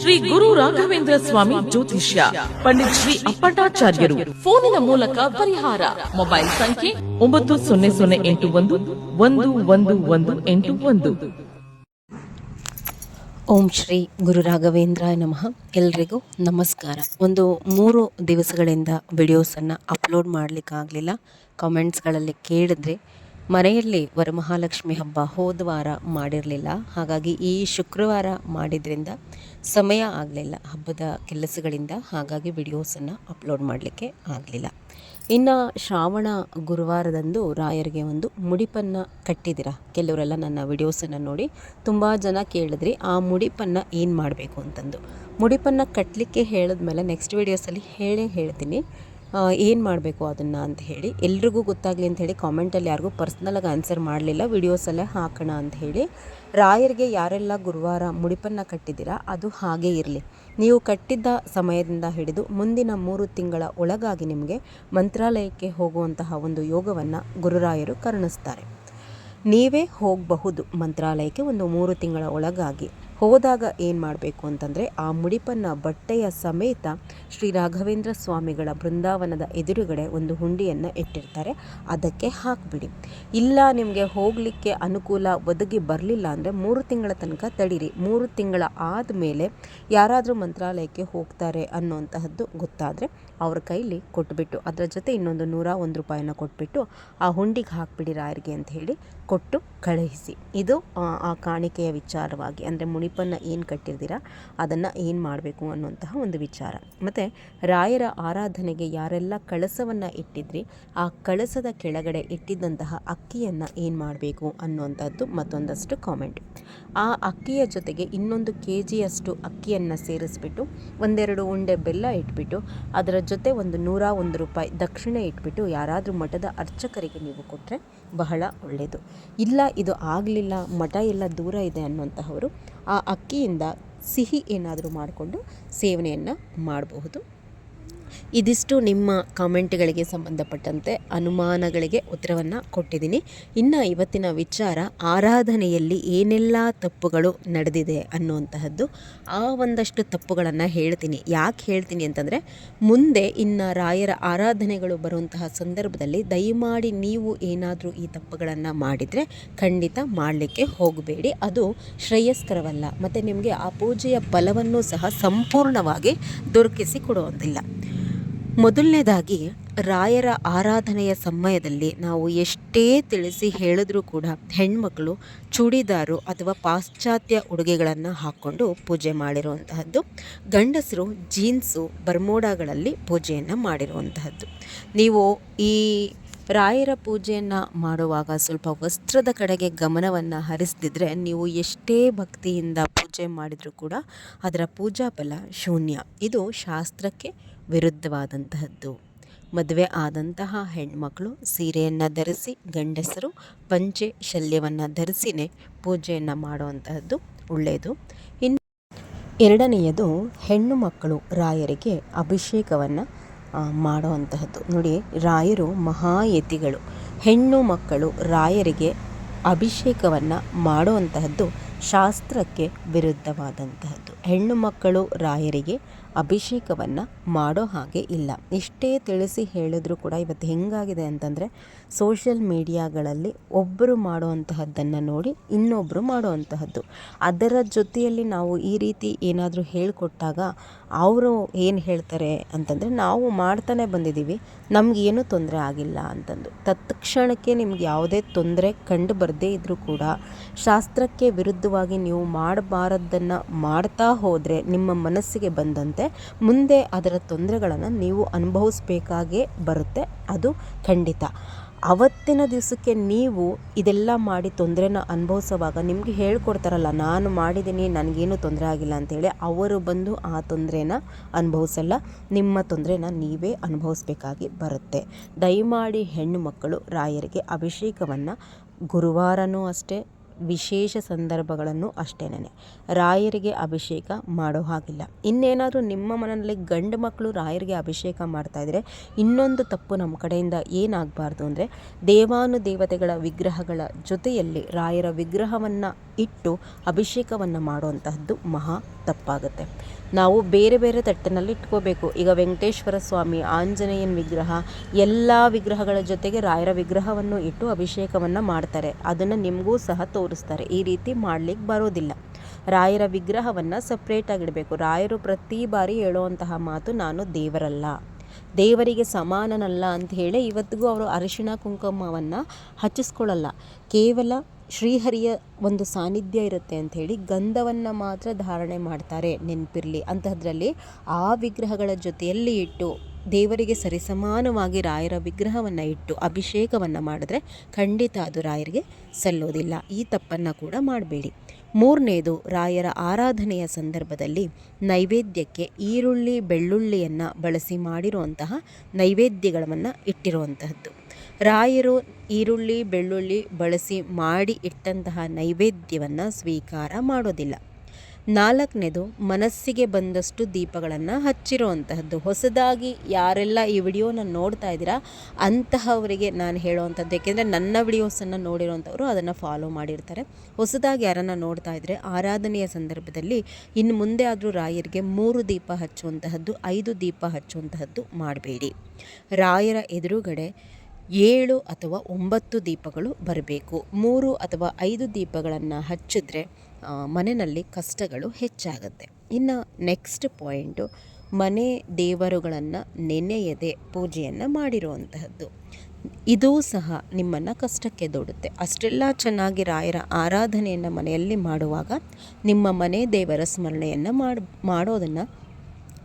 ಶ್ರೀ ಗುರು ರಾಘವೇಂದ್ರ ಸ್ವಾಮಿ ಜ್ಯೋತಿಷ್ಯ ಪಂಡಿತ್ ಶ್ರೀ ಅಪ್ಪಟಾಚಾರ್ಯರು ಫೋನಿನ ಮೂಲಕ ಪರಿಹಾರ. ಮೊಬೈಲ್ ಸಂಖ್ಯೆ ಒಂಬತ್ತು ಸೊನ್ನೆ ಸೊನ್ನೆ ಎಂಟು ಒಂದು ಒಂದು ಒಂದು ಒಂದು ಎಂಟು ಒಂದು. ಓಂ ಶ್ರೀ ಗುರು ರಾಘವೇಂದ್ರಾಯ ನಮಃ. ಎಲ್ರಿಗೂ ನಮಸ್ಕಾರ. ಒಂದು ಮೂರು ದಿವಸಗಳಿಂದ ವಿಡಿಯೋಸನ್ನು ಅಪ್ಲೋಡ್ ಮಾಡಲಿಕ್ಕಾಗಲಿಲ್ಲ. ಕಾಮೆಂಟ್ಸ್ಗಳಲ್ಲಿ ಕೇಳಿದ್ರೆ ಮನೆಯಲ್ಲಿ ವರಮಹಾಲಕ್ಷ್ಮಿ ಹಬ್ಬ ಹೋದ ವಾರ ಮಾಡಿರಲಿಲ್ಲ. ಹಾಗಾಗಿ ಈ ಶುಕ್ರವಾರ ಮಾಡಿದ್ರಿಂದ ಸಮಯ ಆಗಲಿಲ್ಲ ಹಬ್ಬದ ಕೆಲಸಗಳಿಂದ. ಹಾಗಾಗಿ ವಿಡಿಯೋಸನ್ನು ಅಪ್ಲೋಡ್ ಮಾಡಲಿಕ್ಕೆ ಆಗಲಿಲ್ಲ. ಇನ್ನು ಶ್ರಾವಣ ಗುರುವಾರದಂದು ರಾಯರಿಗೆ ಒಂದು ಮುಡಿಪನ್ನು ಕಟ್ಟಿದ್ದೀರಾ? ಕೆಲವರೆಲ್ಲ ನನ್ನ ವಿಡಿಯೋಸನ್ನು ನೋಡಿ ತುಂಬ ಜನ ಕೇಳಿದ್ರಿ, ಆ ಮುಡಿಪನ್ನು ಏನು ಮಾಡಬೇಕು ಅಂತಂದು. ಮುಡಿಪನ್ನು ಕಟ್ಟಲಿಕ್ಕೆ ಹೇಳಿದ್ಮೇಲೆ ನೆಕ್ಸ್ಟ್ ವಿಡಿಯೋಸಲ್ಲಿ ಹೇಳೇ ಹೇಳ್ತೀನಿ. ಏನು ಮಾಡಬೇಕು ಅದನ್ನು ಅಂತ ಹೇಳಿ, ಎಲ್ರಿಗೂ ಗೊತ್ತಾಗಲಿ ಅಂತ ಹೇಳಿ ಕಾಮೆಂಟಲ್ಲಿ ಯಾರಿಗೂ ಪರ್ಸ್ನಲಾಗಿ ಆನ್ಸರ್ ಮಾಡಲಿಲ್ಲ. ವಿಡಿಯೋಸಲ್ಲೇ ಹಾಕೋಣ ಅಂತ ಹೇಳಿ. ರಾಯರಿಗೆ ಯಾರೆಲ್ಲ ಗುರುವಾರ ಮುಡಿಪನ್ನು ಕಟ್ಟಿದ್ದೀರಾ, ಅದು ಹಾಗೇ ಇರಲಿ. ನೀವು ಕಟ್ಟಿದ್ದ ಸಮಯದಿಂದ ಹಿಡಿದು ಮುಂದಿನ ಮೂರು ತಿಂಗಳ ಒಳಗಾಗಿ ನಿಮಗೆ ಮಂತ್ರಾಲಯಕ್ಕೆ ಹೋಗುವಂತಹ ಒಂದು ಯೋಗವನ್ನು ಗುರುರಾಯರು ಕರುಣಿಸ್ತಾರೆ. ನೀವೇ ಹೋಗಬಹುದು ಮಂತ್ರಾಲಯಕ್ಕೆ ಒಂದು ಮೂರು ತಿಂಗಳ ಒಳಗಾಗಿ. ಹೋದಾಗ ಏನು ಮಾಡಬೇಕು ಅಂತಂದರೆ ಆ ಮುಡಿಪನ್ನು ಬಟ್ಟೆಯ ಸಮೇತ ಶ್ರೀ ರಾಘವೇಂದ್ರ ಸ್ವಾಮಿಗಳ ಬೃಂದಾವನದ ಎದುರುಗಡೆ ಒಂದು ಹುಂಡಿಯನ್ನು ಇಟ್ಟಿರ್ತಾರೆ. ಅದಕ್ಕೆ ಹಾಕಿಬಿಡಿ. ಇಲ್ಲ ನಿಮಗೆ ಹೋಗಲಿಕ್ಕೆ ಅನುಕೂಲ ಒದಗಿ ಬರಲಿಲ್ಲ ಅಂದರೆ ಮೂರು ತಿಂಗಳ ತನಕ ತಡೀರಿ. ಮೂರು ತಿಂಗಳ ಆದಮೇಲೆ ಯಾರಾದರೂ ಮಂತ್ರಾಲಯಕ್ಕೆ ಹೋಗ್ತಾರೆ ಅನ್ನುವಂತಹದ್ದು ಗೊತ್ತಾದರೆ ಅವ್ರ ಕೈಲಿ ಕೊಟ್ಬಿಟ್ಟು ಅದರ ಜೊತೆ ಇನ್ನೊಂದು ನೂರ ಒಂದು ರೂಪಾಯಿನ ಕೊಟ್ಬಿಟ್ಟು ಆ ಹುಂಡಿಗೆ ಹಾಕಿಬಿಡಿ ರಾಯರಿಗೆ ಅಂತ ಹೇಳಿ ಕೊಟ್ಟು ಕಳುಹಿಸಿ. ಇದು ಆ, ಕಾಣಿಕೆಯ ವಿಚಾರವಾಗಿ ಅಂದರೆ ಮುನಿಪನ್ನು ಏನು ಕಟ್ಟಿರ್ತೀರ ಅದನ್ನು ಏನು ಮಾಡಬೇಕು ಅನ್ನುವಂತಹ ಒಂದು ವಿಚಾರ. ಮತ್ತು ರಾಯರ ಆರಾಧನೆಗೆ ಯಾರೆಲ್ಲ ಕಳಸವನ್ನು ಇಟ್ಟಿದ್ರಿ, ಆ ಕಳಸದ ಕೆಳಗಡೆ ಇಟ್ಟಿದ್ದಂತಹ ಅಕ್ಕಿಯನ್ನು ಏನು ಮಾಡಬೇಕು ಅನ್ನುವಂಥದ್ದು ಮತ್ತೊಂದಷ್ಟು ಕಾಮೆಂಟ್ ಆ ಅಕ್ಕಿಯ ಜೊತೆಗೆ ಇನ್ನೊಂದು ಕೆ ಜಿಯಷ್ಟು ಅಕ್ಕಿಯನ್ನು ಸೇರಿಸ್ಬಿಟ್ಟು, ಒಂದೆರಡು ಉಂಡೆ ಬೆಲ್ಲ ಇಟ್ಬಿಟ್ಟು, ಅದರ ಜೊತೆ ಒಂದು ನೂರ ಒಂದು ರೂಪಾಯಿ ದಕ್ಷಿಣೆ ಇಟ್ಬಿಟ್ಟು ಯಾರಾದರೂ ಮಠದ ಅರ್ಚಕರಿಗೆ ನೀವು ಕೊಟ್ಟರೆ ಬಹಳ ಒಳ್ಳೆಯದು ಇಲ್ಲ, ಇದು ಆಗಲಿಲ್ಲ, ಮಠ ಎಲ್ಲ ದೂರ ಇದೆ ಅನ್ನುವಂತಹವರು ಆ ಅಕ್ಕಿಯಿಂದ ಸಿಹಿ ಏನಾದರೂ ಮಾಡಿಕೊಂಡು ಸೇವನೆಯನ್ನು ಮಾಡಬಹುದು. ಇದಿಷ್ಟು ನಿಮ್ಮ ಕಾಮೆಂಟ್ಗಳಿಗೆ ಸಂಬಂಧಪಟ್ಟಂತೆ ಅನುಮಾನಗಳಿಗೆ ಉತ್ತರವನ್ನು ಕೊಟ್ಟಿದ್ದೀನಿ. ಇನ್ನು ಇವತ್ತಿನ ವಿಚಾರ, ಆರಾಧನೆಯಲ್ಲಿ ಏನೆಲ್ಲ ತಪ್ಪುಗಳು ನಡೆದಿದೆ ಅನ್ನುವಂತಹದ್ದು, ಆ ಒಂದಷ್ಟು ತಪ್ಪುಗಳನ್ನು ಹೇಳ್ತೀನಿ. ಯಾಕೆ ಹೇಳ್ತೀನಿ ಅಂತಂದರೆ, ಮುಂದೆ ಇನ್ನು ರಾಯರ ಆರಾಧನೆಗಳು ಬರುವಂತಹ ಸಂದರ್ಭದಲ್ಲಿ ದಯಮಾಡಿ ನೀವು ಏನಾದರೂ ಈ ತಪ್ಪುಗಳನ್ನು ಮಾಡಿದರೆ ಖಂಡಿತ ಮಾಡಲಿಕ್ಕೆ ಹೋಗಬೇಡಿ. ಅದು ಶ್ರೇಯಸ್ಕರವಲ್ಲ. ಮತ್ತು ನಿಮಗೆ ಆ ಪೂಜೆಯ ಫಲವನ್ನು ಸಹ ಸಂಪೂರ್ಣವಾಗಿ ದೊರಕಿಸಿ ಕೊಡುವುದಿಲ್ಲ ಮೊದಲನೇದಾಗಿ ರಾಯರ ಆರಾಧನೆಯ ಸಮಯದಲ್ಲಿ ನಾವು ಎಷ್ಟೇ ತಿಳಿಸಿ ಹೇಳಿದ್ರೂ ಕೂಡ ಹೆಣ್ಮಕ್ಳು ಚೂಡಿದಾರು ಅಥವಾ ಪಾಶ್ಚಾತ್ಯ ಉಡುಗೆಗಳನ್ನು ಹಾಕ್ಕೊಂಡು ಪೂಜೆ ಮಾಡಿರುವಂತಹದ್ದು, ಗಂಡಸರು ಜೀನ್ಸು, ಬರ್ಮೋಡಾಗಳಲ್ಲಿ ಪೂಜೆಯನ್ನು ಮಾಡಿರುವಂತಹದ್ದು. ನೀವು ಈ ರಾಯರ ಪೂಜೆಯನ್ನು ಮಾಡುವಾಗ ಸ್ವಲ್ಪ ವಸ್ತ್ರದ ಕಡೆಗೆ ಗಮನವನ್ನು ಹರಿಸ್ತಿದ್ರೆ ನೀವು ಎಷ್ಟೇ ಭಕ್ತಿಯಿಂದ ಪೂಜೆ ಮಾಡಿದರೂ ಕೂಡ ಅದರ ಪೂಜಾ ಫಲ ಶೂನ್ಯ. ಇದು ಶಾಸ್ತ್ರಕ್ಕೆ ವಿರುದ್ಧವಾದಂತಹದ್ದು. ಮದುವೆ ಆದಂತಹ ಹೆಣ್ಮಕ್ಳು ಸೀರೆಯನ್ನು ಧರಿಸಿ, ಗಂಡಸರು ಪಂಚೆ ಶಲ್ಯವನ್ನು ಧರಿಸಿನೇ ಪೂಜೆಯನ್ನು ಮಾಡುವಂತಹದ್ದು ಒಳ್ಳೆಯದು. ಇನ್ನು ಎರಡನೆಯದು, ಹೆಣ್ಣು ಮಕ್ಕಳು ರಾಯರಿಗೆ ಅಭಿಷೇಕವನ್ನು ಮಾಡುವಂತಹದ್ದು. ನೋಡಿ, ರಾಯರು ಮಹಾಯತಿಗಳು. ಹೆಣ್ಣು ಮಕ್ಕಳು ರಾಯರಿಗೆ ಅಭಿಷೇಕವನ್ನು ಮಾಡುವಂತಹದ್ದು ಶಾಸ್ತ್ರಕ್ಕೆ ವಿರುದ್ಧವಾದಂತಹದ್ದು. ಹೆಣ್ಣು ಮಕ್ಕಳು ರಾಯರಿಗೆ ಅಭಿಷೇಕವನ್ನು ಮಾಡೋ ಹಾಗೆ ಇಲ್ಲ. ಇಷ್ಟೇ ತಿಳಿಸಿ ಹೇಳಿದ್ರು ಕೂಡ ಇವತ್ತು ಹೆಂಗಾಗಿದೆ ಅಂತಂದರೆ ಸೋಷಿಯಲ್ ಮೀಡಿಯಾಗಳಲ್ಲಿ ಒಬ್ಬರು ಮಾಡುವಂತಹದ್ದನ್ನು ನೋಡಿ ಇನ್ನೊಬ್ಬರು ಮಾಡುವಂತಹದ್ದು. ಅದರ ಜೊತೆಯಲ್ಲಿ ನಾವು ಈ ರೀತಿ ಏನಾದರೂ ಹೇಳಿಕೊಟ್ಟಾಗ ಅವರು ಏನು ಹೇಳ್ತಾರೆ ಅಂತಂದರೆ, ನಾವು ಮಾಡ್ತಾನೆ ಬಂದಿದ್ದೀವಿ ನಮಗೇನು ತೊಂದರೆ ಆಗಿಲ್ಲ ಅಂತಂದು. ತತ್ಕ್ಷಣಕ್ಕೆ ನಿಮ್ಗೆ ಯಾವುದೇ ತೊಂದರೆ ಕಂಡು ಬರದೇ ಇದ್ದರೂ ಕೂಡ ಶಾಸ್ತ್ರಕ್ಕೆ ವಿರುದ್ಧವಾಗಿ ನೀವು ಮಾಡಬಾರದ್ದನ್ನು ಮಾಡ್ತಾ ಹೋದರೆ ನಿಮ್ಮ ಮನಸ್ಸಿಗೆ ಬಂದಂತೆ ಮುಂದೆ ಅದರ ತೊಂದರೆಗಳನ್ನು ನೀವು ಅನುಭವಿಸ್ಬೇಕಾಗೇ ಬರುತ್ತೆ. ಅದು ಖಂಡಿತ. ಅವತ್ತಿನ ದಿವಸಕ್ಕೆ ನೀವು ಇದೆಲ್ಲ ಮಾಡಿ ತೊಂದರೆನ ಅನುಭವಿಸುವಾಗ ನಿಮಗೆ ಹೇಳ್ಕೊಡ್ತಾರಲ್ಲ, ನಾನು ಮಾಡಿದ್ದೀನಿ, ನನಗೇನು ತೊಂದರೆ ಆಗಿಲ್ಲ ಅಂತೇಳಿ ಅವರು ಬಂದು ಆ ತೊಂದರೆನ ಅನುಭವಿಸಲ್ಲ. ನಿಮ್ಮ ತೊಂದರೆನ ನೀವೇ ಅನುಭವಿಸ್ಬೇಕಾಗಿ ಬರುತ್ತೆ. ದಯಮಾಡಿ ಹೆಣ್ಣು ಮಕ್ಕಳು ರಾಯರಿಗೆ ಅಭಿಷೇಕವನ್ನು ಗುರುವಾರನೂ ಅಷ್ಟೇ ವಿಶೇಷ ಸಂದರ್ಭಗಳನ್ನು ಅಷ್ಟೇನೆ ರಾಯರಿಗೆ ಅಭಿಷೇಕ ಮಾಡೋ ಹಾಗಿಲ್ಲ. ಇನ್ನೇನಾದರೂ ನಿಮ್ಮ ಮನೆಯಲ್ಲಿ ಗಂಡು ಮಕ್ಕಳು ರಾಯರಿಗೆ ಅಭಿಷೇಕ ಮಾಡ್ತಾಯಿದ್ರೆ ಇನ್ನೊಂದು ತಪ್ಪು ನಮ್ಮ ಕಡೆಯಿಂದ ಏನಾಗಬಾರ್ದು ಅಂದರೆ ದೇವಾನುದೇವತೆಗಳ ವಿಗ್ರಹಗಳ ಜೊತೆಯಲ್ಲಿ ರಾಯರ ವಿಗ್ರಹವನ್ನು ಇಟ್ಟು ಅಭಿಷೇಕವನ್ನು ಮಾಡುವಂತಹದ್ದು ಮಹಾ ತಪ್ಪಾಗುತ್ತೆ. ನಾವು ಬೇರೆ ಬೇರೆ ತಟ್ಟಿನಲ್ಲಿ ಇಟ್ಕೋಬೇಕು. ಈಗ ವೆಂಕಟೇಶ್ವರ ಸ್ವಾಮಿ, ಆಂಜನೇಯನ ವಿಗ್ರಹ, ಎಲ್ಲ ವಿಗ್ರಹಗಳ ಜೊತೆಗೆ ರಾಯರ ವಿಗ್ರಹವನ್ನು ಇಟ್ಟು ಅಭಿಷೇಕವನ್ನು ಮಾಡ್ತಾರೆ. ಅದನ್ನು ನಿಮಗೂ ಸಹ ತೋರಿಸ್ತಾರೆ. ಈ ರೀತಿ ಮಾಡಲಿಕ್ಕೆ ಬರೋದಿಲ್ಲ. ರಾಯರ ವಿಗ್ರಹವನ್ನು ಸಪ್ರೇಟಾಗಿಡಬೇಕು ರಾಯರು ಪ್ರತಿ ಬಾರಿ ಹೇಳುವಂತಹ ಮಾತು ನಾನು ದೇವರಲ್ಲ. ದೇವರಿಗೆ ಸಮಾನನಲ್ಲ ಅಂತ ಹೇಳಿ ಇವತ್ತಿಗೂ ಅವರು ಅರಿಶಿಣ ಕುಂಕುಮವನ್ನು ಹಚ್ಚಿಸ್ಕೊಳ್ಳಲ್ಲ. ಕೇವಲ ಶ್ರೀಹರಿಯ ಒಂದು ಸಾನ್ನಿಧ್ಯ ಇರುತ್ತೆ ಅಂಥೇಳಿ ಗಂಧವನ್ನು ಮಾತ್ರ ಧಾರಣೆ ಮಾಡ್ತಾರೆ ನೆನಪಿರಲಿ. ಅಂತಹದ್ರಲ್ಲಿ ಆ ವಿಗ್ರಹಗಳ ಜೊತೆಯಲ್ಲಿ ಇಟ್ಟು ದೇವರಿಗೆ ಸರಿಸಮಾನವಾಗಿ ರಾಯರ ವಿಗ್ರಹವನ್ನು ಇಟ್ಟು ಅಭಿಷೇಕವನ್ನು ಮಾಡಿದ್ರೆ ಖಂಡಿತ ಅದು ರಾಯರಿಗೆ ಸಲ್ಲೋದಿಲ್ಲ. ಈ ತಪ್ಪನ್ನು ಕೂಡ ಮಾಡಬೇಡಿ. ಮೂರನೇದು ರಾಯರ ಆರಾಧನೆಯ ಸಂದರ್ಭದಲ್ಲಿ ನೈವೇದ್ಯಕ್ಕೆ ಈರುಳ್ಳಿ, ಬೆಳ್ಳುಳ್ಳಿಯನ್ನು ಬಳಸಿ ಮಾಡಿರುವಂತಹ ನೈವೇದ್ಯಗಳನ್ನು ಇಟ್ಟಿರುವಂತಹದ್ದು. ರಾಯರು ಈರುಳ್ಳಿ, ಬೆಳ್ಳುಳ್ಳಿ ಬಳಸಿ ಮಾಡಿ ಇಟ್ಟಂತಹ ನೈವೇದ್ಯವನ್ನು ಸ್ವೀಕಾರ ಮಾಡೋದಿಲ್ಲ. ನಾಲ್ಕನೇದು, ಮನಸ್ಸಿಗೆ ಬಂದಷ್ಟು ದೀಪಗಳನ್ನು ಹಚ್ಚಿರುವಂತಹದ್ದು. ಹೊಸದಾಗಿ ಯಾರೆಲ್ಲ ಈ ವಿಡಿಯೋನ ನೋಡ್ತಾ ಇದ್ದೀರಾ, ಅಂತಹವರಿಗೆ ನಾನು ಹೇಳುವಂಥದ್ದು ಏಕೆಂದರೆ ನನ್ನ ವಿಡಿಯೋಸನ್ನು ನೋಡಿರೋವಂಥವ್ರು ಅದನ್ನು ಫಾಲೋ ಮಾಡಿರ್ತಾರೆ. ಹೊಸದಾಗಿ ಯಾರನ್ನು ನೋಡ್ತಾ ಇದ್ದರೆ ಆರಾಧನೆಯ ಸಂದರ್ಭದಲ್ಲಿ ಇನ್ನು ಮುಂದೆ ಆದರೂ ರಾಯರಿಗೆ ಮೂರು ದೀಪ ಹಚ್ಚುವಂತಹದ್ದು, ಐದು ದೀಪ ಹಚ್ಚುವಂತಹದ್ದು ಮಾಡಬೇಡಿ. ರಾಯರ ಎದುರುಗಡೆ ಏಳು ಅಥವಾ ಒಂಬತ್ತು ದೀಪಗಳು ಬರಬೇಕು. ಮೂರು ಅಥವಾ ಐದು ದೀಪಗಳನ್ನು ಹಚ್ಚಿದ್ರೆ ಮನೆಯಲ್ಲಿ ಕಷ್ಟಗಳು ಹೆಚ್ಚಾಗುತ್ತೆ. ಇನ್ನು ನೆಕ್ಸ್ಟ್ ಪಾಯಿಂಟು ಮನೆ ದೇವರುಗಳನ್ನು ನೆನೆಯದೆ ಪೂಜೆಯನ್ನು ಮಾಡಿರುವಂತಹದ್ದು. ಇದೂ ಸಹ ನಿಮ್ಮನ್ನು ಕಷ್ಟಕ್ಕೆ ದೂಡುತ್ತೆ. ಅಷ್ಟೆಲ್ಲ ಚೆನ್ನಾಗಿ ರಾಯರ ಆರಾಧನೆಯನ್ನು ಮನೆಯಲ್ಲಿ ಮಾಡುವಾಗ ನಿಮ್ಮ ಮನೆ ದೇವರ ಸ್ಮರಣೆಯನ್ನು ಮಾಡಿ, ಮಾಡೋದನ್ನು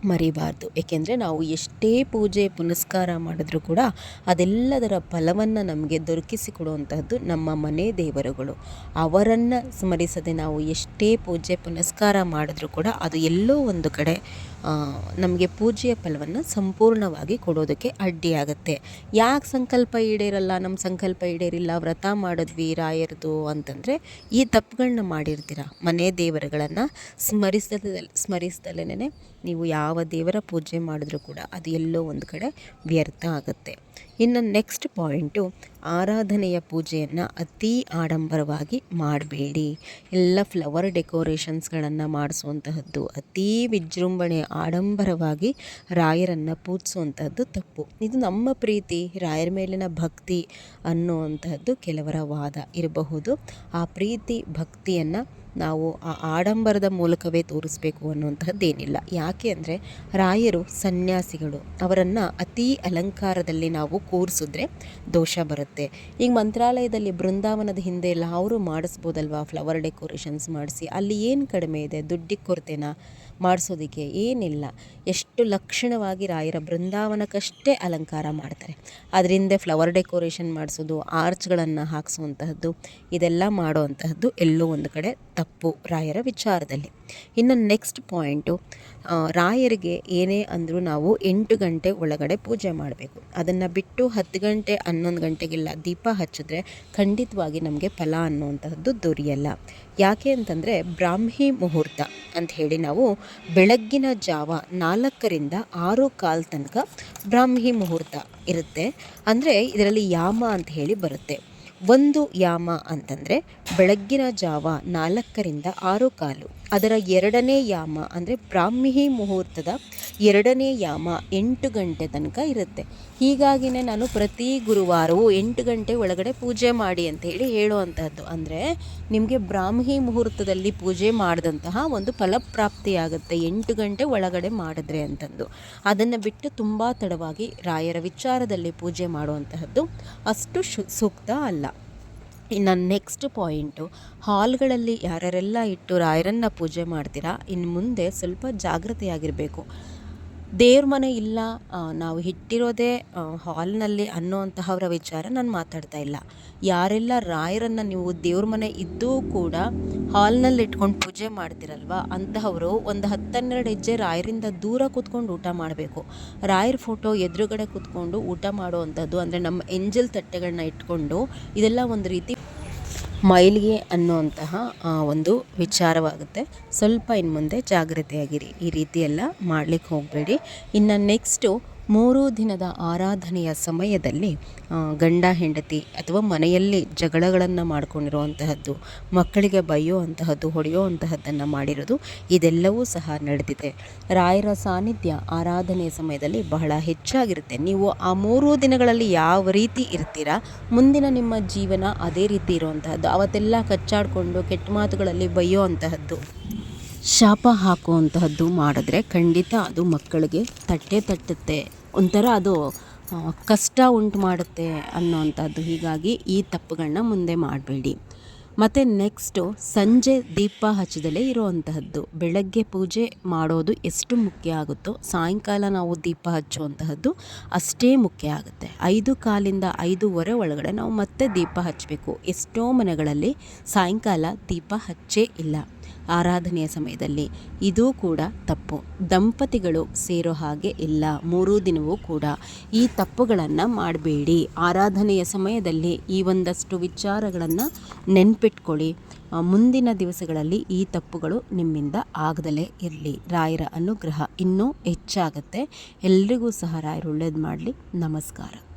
ಮರಿಬಾರ್ದು. ಏಕೆಂದರೆ ನಾವು ಎಷ್ಟೇ ಪೂಜೆ, ಪುನಸ್ಕಾರ ಮಾಡಿದ್ರೂ ಕೂಡ ಅದೆಲ್ಲದರ ಫಲವನ್ನು ನಮಗೆ ದೊರಕಿಸಿಕೊಡುವಂತಹದ್ದು ನಮ್ಮ ಮನೆ ದೇವರುಗಳು. ಅವರನ್ನು ಸ್ಮರಿಸದೆ ನಾವು ಎಷ್ಟೇ ಪೂಜೆ, ಪುನಸ್ಕಾರ ಮಾಡಿದ್ರೂ ಕೂಡ ಅದು ಎಲ್ಲೋ ಒಂದು ಕಡೆ ನಮಗೆ ಪೂಜೆಯ ಫಲವನ್ನು ಸಂಪೂರ್ಣವಾಗಿ ಕೊಡೋದಕ್ಕೆ ಅಡ್ಡಿಯಾಗುತ್ತೆ. ಯಾಕೆ ಸಂಕಲ್ಪ ಈಡೇರಲ್ಲ? ನಮ್ಮ ಸಂಕಲ್ಪ ಈಡೇರಿಲ್ಲ, ವ್ರತ ಮಾಡಿದ್ವಿ ರಾಯರದು ಅಂತಂದರೆ ಈ ತಪ್ಪುಗಳನ್ನ ಮಾಡಿರ್ತೀರ? ಮನೆ ದೇವರುಗಳನ್ನು ಸ್ಮರಿಸದ ಸ್ಮರಿಸ್ದಲೇ ನೀವು ಯಾವ ದೇವರ ಪೂಜೆ ಮಾಡಿದ್ರೂ ಕೂಡ ಅದು ಎಲ್ಲೋ ಒಂದು ಕಡೆ ವ್ಯರ್ಥ ಆಗುತ್ತೆ. ಇನ್ನು ನೆಕ್ಸ್ಟ್ ಪಾಯಿಂಟು ಆರಾಧನೆಯ ಪೂಜೆಯನ್ನು ಅತೀ ಆಡಂಬರವಾಗಿ ಮಾಡಬೇಡಿ. ಎಲ್ಲ ಫ್ಲವರ್ ಡೆಕೋರೇಷನ್ಸ್ಗಳನ್ನು ಮಾಡಿಸುವಂತಹದ್ದು, ಅತೀ ವಿಜೃಂಭಣೆ, ಆಡಂಬರವಾಗಿ ರಾಯರನ್ನು ಪೂಜಿಸುವಂತಹದ್ದು ತಪ್ಪು. ಇದು ನಮ್ಮ ಪ್ರೀತಿ, ರಾಯರ ಮೇಲಿನ ಭಕ್ತಿ ಅನ್ನುವಂತಹದ್ದು ಕೆಲವರ ವಾದ ಇರಬಹುದು. ಆ ಪ್ರೀತಿ, ಭಕ್ತಿಯನ್ನು ನಾವು ಆ ಆಡಂಬರದ ಮೂಲಕವೇ ತೋರಿಸ್ಬೇಕು ಅನ್ನುವಂತಹದ್ದೇನಿಲ್ಲ. ಯಾಕೆ ಅಂದರೆ ರಾಯರು ಸನ್ಯಾಸಿಗಳು. ಅವರನ್ನು ಅತೀ ಅಲಂಕಾರದಲ್ಲಿ ನಾವು ಕೂರಿಸಿದ್ರೆ ದೋಷ ಬರುತ್ತೆ. ಈಗ ಮಂತ್ರಾಲಯದಲ್ಲಿ ಬೃಂದಾವನದ ಹಿಂದೆ ಎಲ್ಲ ಅವರು ಮಾಡಿಸ್ಬೋದಲ್ವಾ? ಫ್ಲವರ್ ಡೆಕೋರೇಷನ್ಸ್ ಮಾಡಿಸಿ. ಅಲ್ಲಿ ಏನು ಕಡಿಮೆ ಇದೆ? ದುಡ್ಡಿಗೆ ಕೊರತೆನಾ? ಮಾಡಿಸೋದಕ್ಕೆ ಏನಿಲ್ಲ. ಎಷ್ಟು ಲಕ್ಷಣವಾಗಿ ರಾಯರ ಬೃಂದಾವನಕ್ಕಷ್ಟೇ ಅಲಂಕಾರ ಮಾಡ್ತಾರೆ. ಅದರಿಂದ ಫ್ಲವರ್ ಡೆಕೋರೇಷನ್ ಮಾಡಿಸೋದು ಆರ್ಚ್ಗಳನ್ನು ಹಾಕಿಸುವಂತಹದ್ದು, ಇದೆಲ್ಲ ಮಾಡುವಂತಹದ್ದು ಎಲ್ಲೋ ಒಂದು ಕಡೆ ತಪ್ಪು ರಾಯರ ವಿಚಾರದಲ್ಲಿ. ಇನ್ನು ನೆಕ್ಸ್ಟ್ ಪಾಯಿಂಟು ರಾಯರಿಗೆ ಏನೇ ಅಂದರೂ ನಾವು ಎಂಟು ಗಂಟೆ ಒಳಗಡೆ ಪೂಜೆ ಮಾಡಬೇಕು. ಅದನ್ನು ಬಿಟ್ಟು ಹತ್ತು ಗಂಟೆ, ಹನ್ನೊಂದು ಗಂಟೆಗೆಲ್ಲ ದೀಪ ಹಚ್ಚಿದ್ರೆ ಖಂಡಿತವಾಗಿ ನಮಗೆ ಫಲ ಅನ್ನುವಂಥದ್ದು ದೊರೆಯಲ್ಲ. ಯಾಕೆ ಅಂತಂದರೆ ಬ್ರಾಹ್ಮಿ ಮುಹೂರ್ತ ಅಂತ ಹೇಳಿ ನಾವು ಬೆಳಗ್ಗಿನ ಜಾವ ನಾಲ್ಕರಿಂದ ಆರು ಕಾಲು ತನಕ ಬ್ರಾಹ್ಮಿ ಮುಹೂರ್ತ ಇರುತ್ತೆ. ಅಂದರೆ ಇದರಲ್ಲಿ ಯಾಮ ಅಂತ ಹೇಳಿ ಬರುತ್ತೆ. ಒಂದು ಯಾಮ ಅಂತಂದರೆ ಬೆಳಗ್ಗಿನ ಜಾವ ನಾಲ್ಕರಿಂದ ಆರು ಕಾಲು. ಅದರ ಎರಡನೇ ಯಾಮ ಅಂದರೆ ಬ್ರಾಹ್ಮಿ ಮುಹೂರ್ತದ ಎರಡನೇ ಯಾಮ ಎಂಟು ಗಂಟೆ ತನಕ ಇರುತ್ತೆ. ಹೀಗಾಗಿನೇ ನಾನು ಪ್ರತಿ ಗುರುವಾರವೂ ಎಂಟು ಗಂಟೆ ಒಳಗಡೆ ಪೂಜೆ ಮಾಡಿ ಅಂತ ಹೇಳಿ ಹೇಳುವಂತಹದ್ದು. ಅಂದರೆ ನಿಮಗೆ ಬ್ರಾಹ್ಮಿ ಮುಹೂರ್ತದಲ್ಲಿ ಪೂಜೆ ಮಾಡಿದಂತಹ ಒಂದು ಫಲಪ್ರಾಪ್ತಿಯಾಗುತ್ತೆ ಎಂಟು ಗಂಟೆ ಒಳಗಡೆ ಮಾಡಿದ್ರೆ ಅಂತಂದು. ಅದನ್ನು ಬಿಟ್ಟು ತುಂಬ ತಡವಾಗಿ ರಾಯರ ವಿಚಾರದಲ್ಲಿ ಪೂಜೆ ಮಾಡುವಂತಹದ್ದು ಅಷ್ಟು ಸೂಕ್ತ ಅಲ್ಲ. ಇನ್ನು ನೆಕ್ಸ್ಟ್ ಪಾಯಿಂಟು ಹಾಲ್ಗಳಲ್ಲಿ ಯಾರ್ಯಾರೆಲ್ಲ ಇಟ್ಟು ರಾಯರನ್ನು ಪೂಜೆ ಮಾಡ್ತೀರಾ ಇನ್ನು ಮುಂದೆ ಸ್ವಲ್ಪ ಜಾಗೃತೆಯಾಗಿರಬೇಕು ದೇವ್ರ ಮನೆ ಇಲ್ಲ ನಾವು ಇಟ್ಟಿರೋದೇ ಹಾಲ್ನಲ್ಲಿ ಅನ್ನೋವಂತಹವರ ವಿಚಾರ ನಾನು ಮಾತಾಡ್ತಾ ಇಲ್ಲ. ಯಾರೆಲ್ಲ ರಾಯರನ್ನು ನೀವು ದೇವ್ರ ಮನೆ ಇದ್ದೂ ಕೂಡ ಹಾಲ್ನಲ್ಲಿ ಇಟ್ಕೊಂಡು ಪೂಜೆ ಮಾಡ್ತಿರಲ್ವ, ಅಂತಹವರು ಒಂದು ಹತ್ತನ್ನೆರಡು ಹೆಜ್ಜೆ ರಾಯರಿಂದ ದೂರ ಕೂತ್ಕೊಂಡು ಊಟ ಮಾಡಬೇಕು. ರಾಯರ ಫೋಟೋ ಎದುರುಗಡೆ ಕೂತ್ಕೊಂಡು ಊಟ ಮಾಡುವಂಥದ್ದು ಅಂದರೆ ನಮ್ಮ ಎಂಜಲ್ ತಟ್ಟೆಗಳನ್ನ ಇಟ್ಕೊಂಡು, ಇದೆಲ್ಲ ಒಂದು ರೀತಿ ಮೈಲಿಗೆ ಅನ್ನುವಂತಹ ಒಂದು ವಿಚಾರವಾಗುತ್ತೆ. ಸ್ವಲ್ಪ ಇನ್ನು ಮುಂದೆ ಜಾಗ್ರತೆಯಾಗಿರಿ. ಈ ರೀತಿ ಮಾಡ್ಲಿಕ್ಕೆ ಮಾಡಲಿಕ್ಕೆ ಹೋಗಬೇಡಿ. ಇನ್ನು ನೆಕ್ಸ್ಟು ಮೂರು ದಿನದ ಆರಾಧನೆಯ ಸಮಯದಲ್ಲಿ ಗಂಡ, ಹೆಂಡತಿ ಅಥವಾ ಮನೆಯಲ್ಲಿ ಜಗಳಗಳನ್ನು ಮಾಡ್ಕೊಂಡಿರುವಂತಹದ್ದು, ಮಕ್ಕಳಿಗೆ ಬೈಯುವಂತಹದ್ದು, ಹೊಡೆಯುವಂತಹದ್ದನ್ನು ಮಾಡಿರೋದು ಇದೆಲ್ಲವೂ ಸಹ ನಡೆದಿದೆ. ರಾಯರ ಸಾನ್ನಿಧ್ಯ ಆರಾಧನೆಯ ಸಮಯದಲ್ಲಿ ಬಹಳ ಹೆಚ್ಚಾಗಿರುತ್ತೆ. ನೀವು ಆ ಮೂರು ದಿನಗಳಲ್ಲಿ ಯಾವ ರೀತಿ ಇರ್ತೀರಾ, ಮುಂದಿನ ನಿಮ್ಮ ಜೀವನ ಅದೇ ರೀತಿ ಇರುವಂತಹದ್ದು, ಅವತ್ತೆಲ್ಲ ಕಚ್ಚಾಡಿಕೊಂಡು ಕೆಟ್ಟ ಮಾತುಗಳಲ್ಲಿ ಬೈಯುವಂತಹದ್ದು, ಶಾಪ ಹಾಕುವಂತಹದ್ದು ಮಾಡಿದ್ರೆ ಖಂಡಿತ ಅದು ಮಕ್ಕಳಿಗೆ ತಟ್ಟೆ ತಟ್ಟುತ್ತೆ. ಒಂಥರ ಅದು ಕಷ್ಟ ಉಂಟು ಮಾಡುತ್ತೆ ಅನ್ನೋವಂಥದ್ದು. ಹೀಗಾಗಿ ಈ ತಪ್ಪುಗಳನ್ನ ಮುಂದೆ ಮಾಡಬೇಡಿ. ಮತ್ತು ನೆಕ್ಸ್ಟು ಸಂಜೆ ದೀಪ ಹಚ್ಚದಲೇ ಇರುವಂತಹದ್ದು. ಬೆಳಗ್ಗೆ ಪೂಜೆ ಮಾಡೋದು ಎಷ್ಟು ಮುಖ್ಯ ಆಗುತ್ತೋ, ಸಾಯಂಕಾಲ ನಾವು ದೀಪ ಹಚ್ಚುವಂತಹದ್ದು ಅಷ್ಟೇ ಮುಖ್ಯ ಆಗುತ್ತೆ. ಐದು ಕಾಲಿಂದ ಐದೂವರೆ ಒಳಗಡೆ ನಾವು ಮತ್ತೆ ದೀಪ ಹಚ್ಚಬೇಕು. ಎಷ್ಟೋ ಮನೆಗಳಲ್ಲಿ ಸಾಯಂಕಾಲ ದೀಪ ಹಚ್ಚೇ ಇಲ್ಲ. ಆರಾಧನೆಯ ಸಮಯದಲ್ಲಿ. ಇದೂ ಕೂಡ ತಪ್ಪು. ದಂಪತಿಗಳು ಸೇರೋ ಹಾಗೆ ಇಲ್ಲ. ಮೂರೂ ದಿನವೂ ಕೂಡ ಈ ತಪ್ಪುಗಳನ್ನು ಮಾಡಬೇಡಿ. ಆರಾಧನೆಯ ಸಮಯದಲ್ಲಿ ಈ ಒಂದಷ್ಟು ವಿಚಾರಗಳನ್ನು ನೆನ್ಪಿಟ್ಕೊಳ್ಳಿ. ಮುಂದಿನ ದಿವಸಗಳಲ್ಲಿ ಈ ತಪ್ಪುಗಳು ನಿಮ್ಮಿಂದ ಆಗದಲೇ ಇರಲಿ. ರಾಯರ ಅನುಗ್ರಹ ಇನ್ನೂ ಹೆಚ್ಚಾಗುತ್ತೆ. ಎಲ್ರಿಗೂ ಸಹ ರಾಯರು ಒಳ್ಳೇದು ಮಾಡಲಿ. ನಮಸ್ಕಾರ.